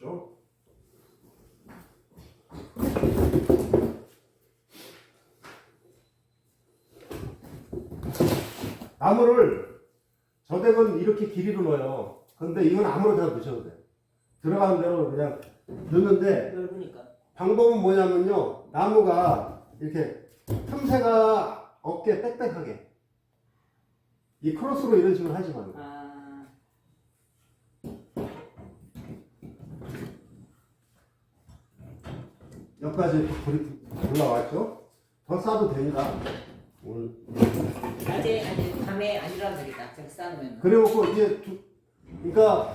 보십시오. 나무를 저덱은 이렇게 길이로 넣어요. 근데 이건 아무나 데나 넣으셔도 돼요. 들어가는 대로 그냥 넣는데 넓으니까. 방법은 뭐냐면요. 나무가 이렇게 틈새가 없게 빽빽하게 이 크로스로 이런 식으로 하지 말고 아, 여기까지 불이 올라왔죠? 더 싸도 됩니다. 오늘 낮에 아니 밤에 안 일어나면 되겠다. 저기 쌓으면. 그래놓고 이제 두, 그러니까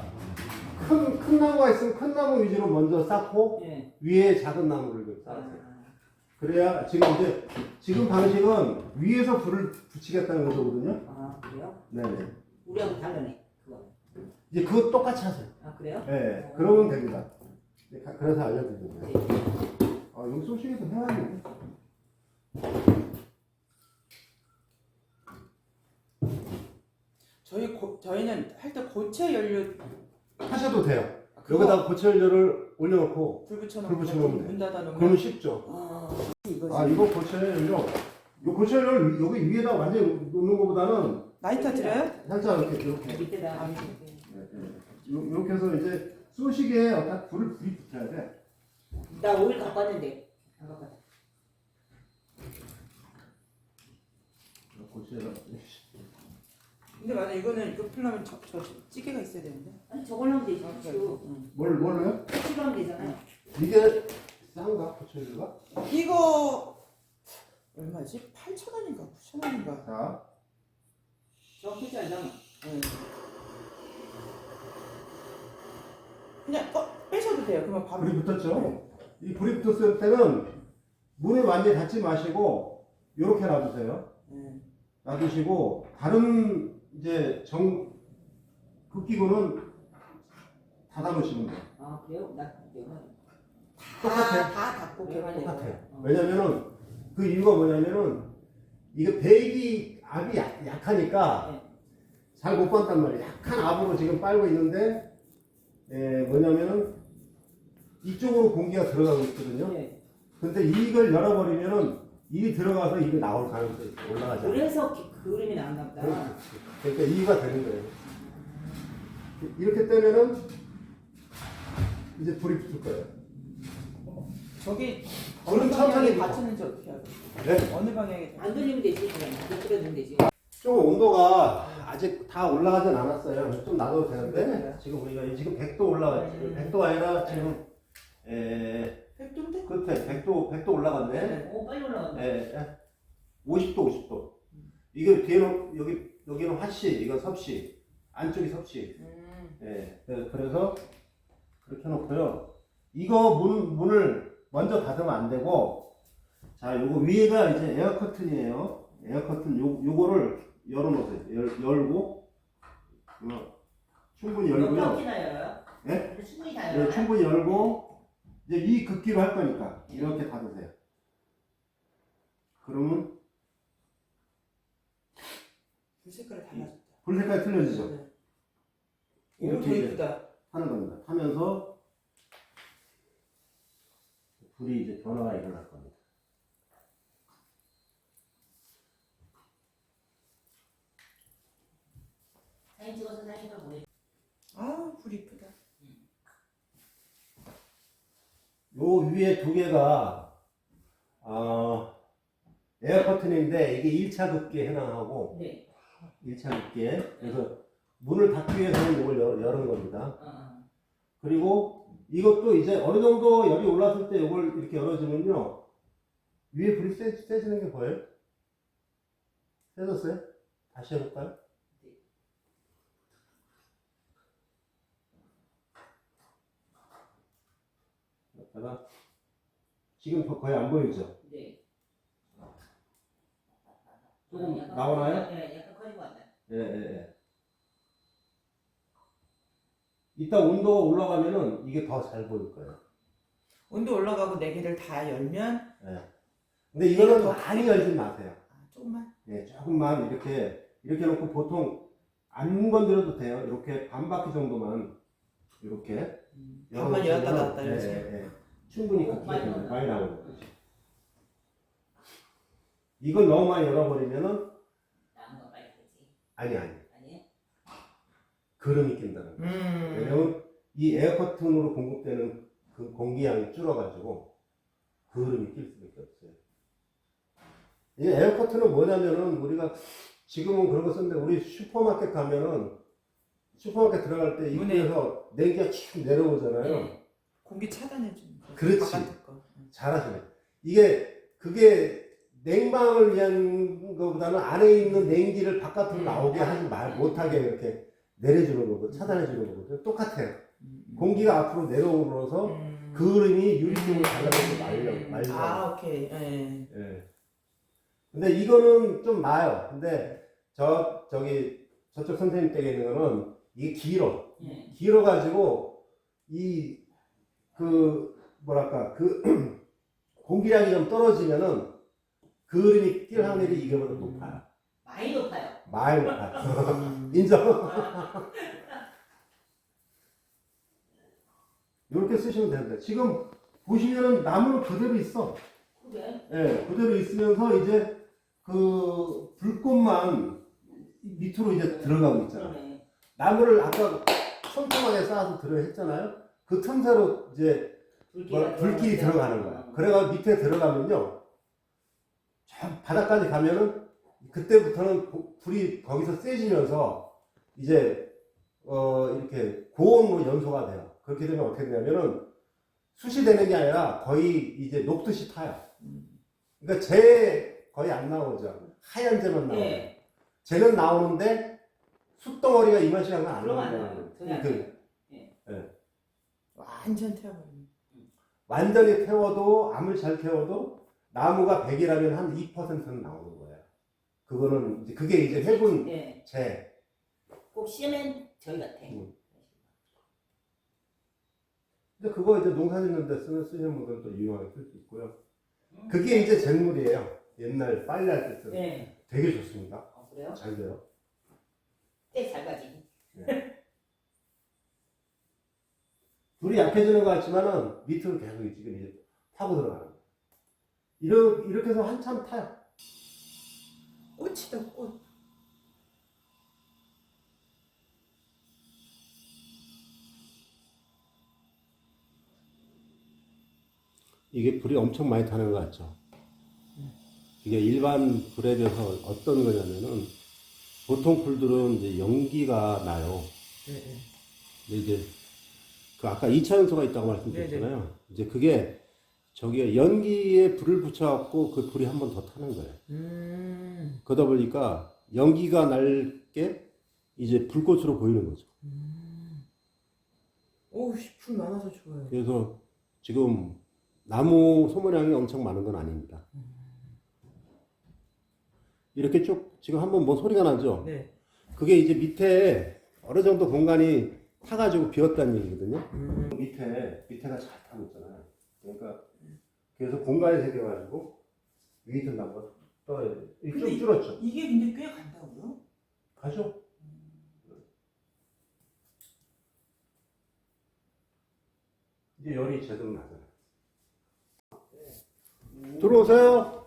큰, 큰 나무가 있으면 큰 나무 위주로 먼저 쌓고 예. 위에 작은 나무를 좀 쌓으세요. 아, 그래야 지금 이제 지금 방식은 위에서 불을 붙이겠다는 거거든요. 아 그래요? 네네. 우리하고 다르네. 그거. 이제 그거 똑같이 하세요. 아 그래요? 네, 그러면 됩니다. 네, 가- 그래서 알려드리는 거예요. 네. 아, 여기 소식에도 해놨네. 저희 고, 저희는 할 때 고체 연료 하셔도 돼요. 그거 여기다가 고철료를 올려놓고 불 붙여놓고 불 붙여놓으면 문 닫아놓으면 그러면 쉽죠. 아 아, 이거 고철료. 이 고철료를 여기 위에다 완전히 놓는 것보다는 라이터 드려요? 살짝 이렇게 이렇게 밑에다. 아, 네, 네. 요- 이렇게 해서 이제 쏘시개에 딱 불을 불이 붙어야 돼. 나 오일 갖고 왔는데. 안 갖고 왔다. 고철료. 근데 맞아 이거는 이거 풀려면 저, 저 찌개가 있어야 되는데 아니 저걸로 하면 되지. 아. 그 응. 뭘 뭘로요? 치로 하면 되잖아요. 이게 싼가 고철료가? 이거 얼마지? 8,000원인가 9,000원인가 자, 저 표시 알잖아. 응. 그냥 꺼, 빼셔도 돼요 그러면 밥을 붙었죠? 이 불이 붙었을 때는 문을 완전히 닫지 마시고 이렇게 놔두세요. 응. 놔두시고 다른 이제 정 극기구는 닫아 놓으시면 돼요. 아 그래요? 나 내가 똑같아요. 다, 다 닫고 개발해요 똑같아요. 어. 왜냐면은 그 이유가 뭐냐면은 이게 배기 압이 약, 약하니까 네. 잘못 봤단 말이에요. 약한 압으로 지금 빨고 있는데 에, 뭐냐면은 이쪽으로 공기가 들어가고 있거든요. 네. 근데 이걸 열어버리면은 일이 들어가서 이게 나올 가능성이 올라가지 않아요. 그래서 기- 그림이 나왔나 보다. 그러니까 이유가 되는 거예요. 이렇게 되면은 이제 불이 붙을 거예요. 저기 어느 천천히 방향에. 받치는지 어떻게 알아요? 네? 어느 방향에 안 돌리면 되지 그냥. 못 돌리면 되지. 좀 온도가 아직 다 올라가진 않았어요. 좀 놔둬도 되는데 지금 우리가 지금 100도 올라가 지금 100도 아니라 지금 에 백도인데? 끝에 100도 100도 올라갔네. 오 빨리 올라간다. 에, 에. 50도 50도. 이게 뒤에는 여기 여기는 화씨, 이건 섭씨, 안쪽이 섭씨. 음. 예, 네, 그래서 그렇게 해놓고요. 이거 문, 문을 먼저 닫으면 안 되고, 자, 요거 위에가 이제 에어 커튼이에요. 에어 커튼 요, 요거를 열어놓으세요. 열, 열고, 어, 충분히 열고요. 몇바퀴나 열어요? 네? 충분히 다 네, 열어요? 충분히 열고, 이제 이 극기로 할 거니까, 이렇게 닫으세요. 그러면 불 색깔이 달라졌다 불 색깔이 틀려지죠? 네. 이렇게 이제 이쁘다 하는 겁니다. 하면서, 불이 이제 변화가 일어날 겁니다. 사진 찍어서 사진을 보내. 아 불 이쁘다 요 위에 두 개가 어, 에어 커튼인데 이게 1차 급기에 해당하고 네. 1차 급기에 그래서 문을 닫기 위해서는 이걸 열, 여는 겁니다. 어, 어. 그리고 이것도 이제 어느 정도 열이 올랐을 때 이걸 이렇게 열어주면요 위에 불이 세, 세지는 게 보여요? 세졌어요? 다시 해볼까요? 여기다가 지금 더 거의 안 보이죠? 네. 조금 약간 나오나요? 커- 네, 약간 커진 것 같아요. 예, 예, 예. 이따 온도 올라가면은 이게 더 잘 보일 거예요. 온도 올라가고 네 개를 다 열면 예. 근데 이거는 더 많이 열진 마세요. 아, 조금만 예, 조금만 이렇게, 이렇게 놓고 보통 안 건드려도 돼요. 이렇게 반 바퀴 정도만 이렇게 반만 열었다 닫았다 예, 이러지. 예, 예. 충분히 크게 나오네. 많이 나오는 거지. 이걸 너무 많이 열어버리면은 나무가 빨리 되지. 아니 아니 아니에요? 그름이 낀다는 거야. 음. 왜냐면 이 에어커튼으로 공급되는 그 공기량이 줄어가지고 그름이 낄 수밖에 없어요. 이 에어커튼은 뭐냐면은 우리가 지금은 그런 거 쓰는데 우리 슈퍼마켓 가면은 슈퍼마켓 들어갈 때 문에- 입구에서 냉기가 쭉 내려오잖아요. 네. 공기 차단해 주는 거. 그렇지. 바깥에 거. 잘하시네. 이게 그게 냉방을 위한 것보다는 안에 있는 냉기를 바깥으로 음. 나오게 하지 말 못하게 이렇게 내려주는 거고 차단해 주는 거거든요. 똑같아요. 음. 공기가 앞으로 내려오면서 음. 그림이 유리병을 발라서 말려 말려. 아 오케이. 예. 예. 근데 이거는 좀 나아요. 근데 저 저기 저쪽 선생님 댁에 있는 거는 이게 길어. 예. 길어 가지고 이 그 뭐랄까 그 공기량이 좀 떨어지면은 그림이 낄 확률이 이거보다 높아요. 많이 높아요. 많이 높아요. 인정. 이렇게 쓰시면 됩니다. 지금 보시면은 나무는 그대로 있어. 그래? 예, 그대로 있으면서 이제 그 불꽃만 밑으로 이제 들어가고 있잖아. 그러네. 나무를 아까 촘촘하게 쌓아서 들어 했잖아요. 그 틈새로 이제 뭐 불길이 들어가는 거야. 그래가 밑에 들어가면요. 저 바닥까지 가면은 그때부터는 고- 불이 거기서 세지면서 이제 어 이렇게 고온으로 연소가 돼요. 그렇게 되면 어떻게 되냐면은 숯이 되는 게 아니라 거의 이제 녹듯이 타요. 그러니까 재 거의 안 나오죠. 하얀 재만 나와요. 네. 쟤는 나오는데 숯덩어리가 이만치가 안 그럼 안 나와요. 나와요. 완전 태워버리네. 완전히 태워도 암을 잘 태워도 나무가 100이라면 한 2%는 나오는 거예요. 그거는 이제 그게 이제 해군 예. 재. 꼭 시면 저희 같아. 음. 근데 그거 이제 농사 짓는 데 쓰는 쓰시는 분들은 또 유용하게 쓸 수 있고요. 그게 이제 잿물이에요. 옛날 빨래 할 때 쓰는. 네. 되게 좋습니다. 어, 그래요? 잘 돼요. 때잘 가지. 불이 약해지는 것 같지만은 밑으로 계속 지금 이제 타고 들어가는 거예요. 이렇게, 이렇게 해서 한참 타요. 꽃이다 꽃. 이게 불이 엄청 많이 타는 것 같죠? 이게 일반 불에 비해서 어떤 거냐면은 보통 불들은 이제 연기가 나요. 네, 네. 근데 이제 그 아까 2차 연소가 있다고 말씀드렸잖아요. 이제 그게 저기에 연기에 불을 붙여갖고 그 불이 한 번 더 타는 거예요. 음. 그러다 보니까 연기가 날게 이제 불꽃으로 보이는 거죠. 오우 불 많아서 좋아요. 그래서 지금 나무 소모량이 엄청 많은 건 아닙니다. 이렇게 쭉 지금 한번 뭐 소리가 나죠? 네. 그게 이제 밑에 어느 정도 공간이 타가지고 비었다는 얘기거든요. 음. 밑에 밑에가 잘 타고 있잖아요. 그러니까 그래서 공간이 생겨가지고 위에 있던 나무가 떠야 돼. 좀 근데 줄었죠. 이게 근데 꽤 간다고요? 가죠. 이제 열이 제대로 나잖아. 들어오세요.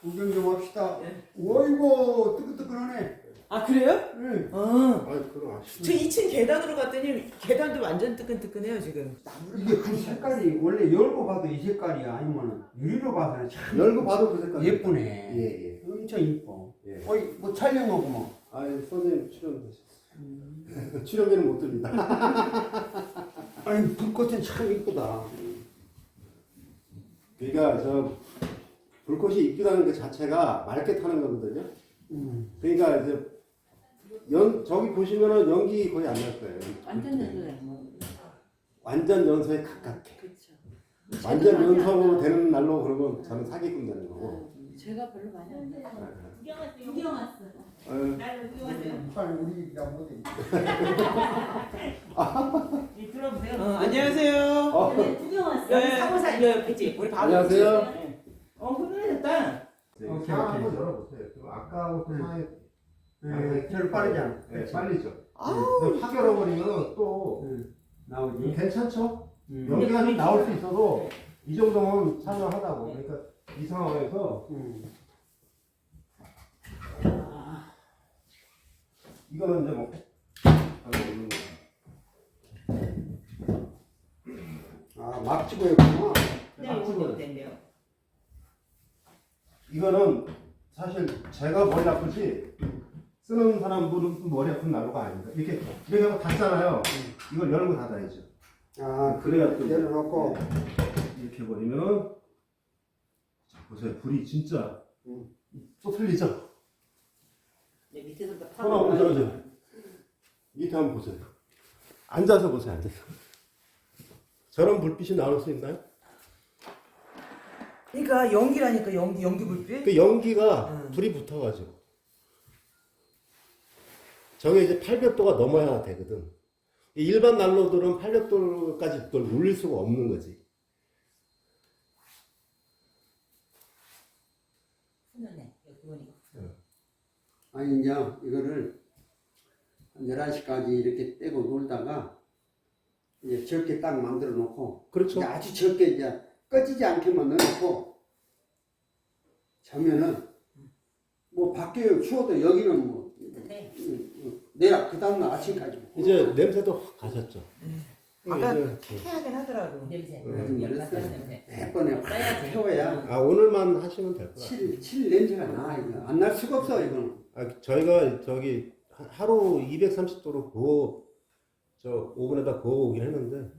구경 좀 합시다. 네. 어이구 뜨끈뜨끈하네. 아 그래요? 응. 어. 아이 그럼 아시죠. 저 2층 계단으로 갔더니 계단도 완전 뜨끈뜨끈해요 지금. 이게 그 색깔이 원래 열고 봐도 이 색깔이야 아니면 유리로 봐서는 참 열고 봐도 그 색깔. 예쁘네. 예 예. 엄청 이뻐. 예. 어이 뭐 촬영하고 뭐. 아이 선생님 출연 되셨어요. 출연비는 못 드립니다. 아니 불꽃은 참 이쁘다. 그러니까 저 불꽃이 입기라는 그 자체가 맑게 타는 거거든요. 음. 그러니까 이제 연 저기 보시면은 연기 거의 안 날 거예요. 완전 연소해. 뭐. 완전 연소에 가깝게. 그렇죠. 완전 연소로 되는 날로 그러면 저는 사기꾼 되는 거고. 제가 별로 많이 안 돼요. 네. 구경 왔어요. 아유, 나를 구경 왔어요. 빨리 우리 야 못해. 이 들어보세요. 어, 안녕하세요. 어, 네, 구경 왔어요. 네, 여기 사무사 네, 옆이지. 우리 바로 안녕하세요. 네. 어 훈훈해졌다. 오케이, 상 오케이. 한번 열어보세요. 좀또 상황이 예, 제일 빠르잖아. 네, 빨리죠. 아우. 근데 파결해버리면 또 응. 나오지. 괜찮죠? 응. 연기가 좀 나올 수 있어도 이 정도면 살만하다고. 그러니까 이 상황에서 응. 이거는 이제 뭐 방금 있는 거. 아, 막 찍어야구나. 네, 이거 된대요. 이거는 사실 제가 머리 아프지 쓰는 사람들은 머리 아픈 난로가 아닙니다. 이렇게 이렇게 하고 닫잖아요. 이걸 열고 닫아야죠. 아, 그래야 또 내려놓고. 이렇게 버리면은 자 보세요 불이 진짜 음. 또 틀리죠? 네, 밑에서부터 손 한번 들어줘. 밑에 한번 보세요. 앉아서 보세요. 앉아서. 저런 불빛이 나올 수 있나요? 그러니까 연기라니까 연기 연기 불빛. 그 연기가 음. 불이 붙어가지고 저게 이제 800도가 넘어야 되거든. 이 일반 난로들은 800도까지 그걸 올릴 수가 없는 거지. 여기 보니까. 아니, 이제 이거를 한 11시까지 이렇게 떼고 놀다가 이제 적게 딱 만들어 놓고 그렇죠. 이제 아주 적게 이제 꺼지지 않게만 넣어놓고 자면은 뭐 밖에 추워도 여기는 뭐 네. 내일 그 다음날 아침까지 이제 냄새도 확 가셨죠. 아까 이제 해하긴 하더라고. 냄새. 음. 몇 번에 확. 태워야 아 오늘만 하시면 될 것 같아요. 칠, 칠 냄새가 나 이거 안 날 수가 없어 이거는 아, 저희가 저기 하- 하루 230도로 구워 저 오븐에다 구워 오긴 했는데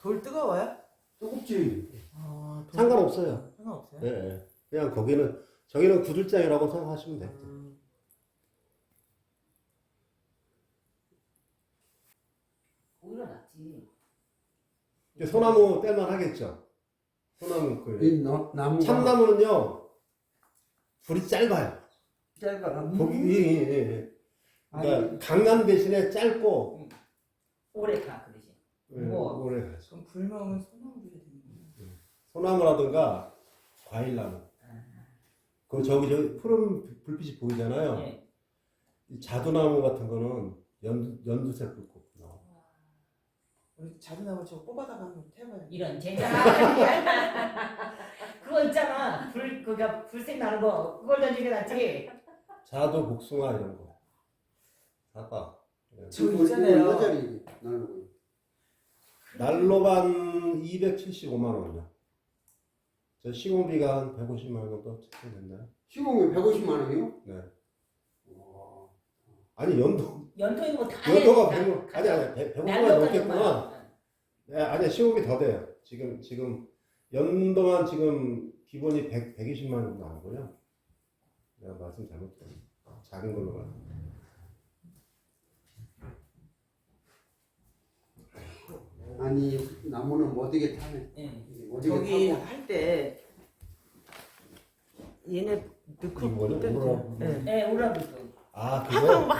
돌 뜨거워요? 뜨겁지 아, 돌- 상관없어요. 상관없어요. 예, 예. 그냥 거기는 저기는 구들장이라고 생각하시면 돼요. 음, 소나무 뗄만 하겠죠. 소나무 그이 나- 나무가 참나무는요 불이 짧아요. 짧아 거기 예, 예, 예. 그러니까 강남 대신에 짧고 오래 가, 그 대신. 예, 우와. 오래 가죠. 그럼 불멍은 소나무 줘야 되는 거야. 소나무라든가 과일나무. 그 저기 저 푸른 불빛이 보이잖아요. 네. 이 자두나무 같은 거는 연 연두색 불꽃. 우리 자두나무 저거 뽑아다가 한번 태워야 이런 젠장. 그거 있잖아. 불, 그가 불색 나는 거. 그걸 던지는 게 낫지. 자두, 복숭아 이런 거. 사과. 예. 저 있잖아요. 여자리 난로반 275만 원이요. 저 시공비가 한 150만 원 정도 책정됐나요? 시공이 150만 원이요? 네. 와. 아니 연도 연토인 거다 해. 연도가 100만 아니 아니 100, 150만 날로까지 넘겠구나. 네, 아니 시공비 더 돼요. 지금 지금 연도만 지금 기본이 100, 120만 원 나오고요. 내가 말씀 잘못했어. 작은 걸로 가. 아니 나무는 못 되게 타네 예. 못 되게 저기 타고 할 때 얘네 넣고 이거는 그때 오라- 예. 네, 오라부터. 아 그거 막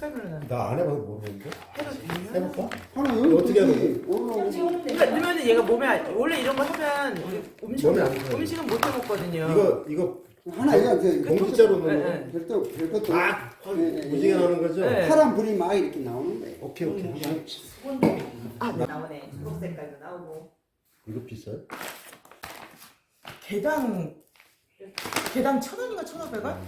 색깔별로 나 안 해봐서 모르는데. 해도 되냐? 해볼까? 여기 어떻게 하는 올라오고. 그러니까 넣으면 얘가 몸에 안- 원래 이런 거 하면 음식 몸에 안. 음식은 못 해 먹거든요. 이거 이거 하나 이거 그 공기자로 네, 넣는 네. 별도 별것도 아 네, 네, 무지개 네. 나는 거죠? 네. 파란 불이 막 이렇게 나오는 거예요 오케이 오케이. 수건도 아, 나오네. 초록 색깔도 나오고. 이거 비싸요? 개당 개당 천 원인가 천 오백 원?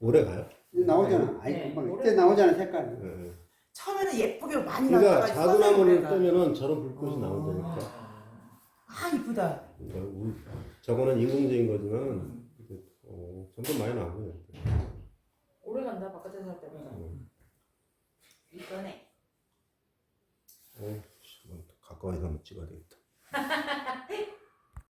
오래 가요? 나오잖아 아이 네. 금방 이때 나오잖아 색깔 네. 처음에는 예쁘게 많이 그러니까 나다가 자두나무를 뜨면은 저런 불꽃이 나온다니까. 아 이쁘다. 그러니까 저거는 인공적인 거지만 이게, 어, 점점 많이 나와요. 오래 간다, 바깥에서 할 때는. 이거네. 어, 씨, 뭐 가까이서 한번 찍어야 되겠다.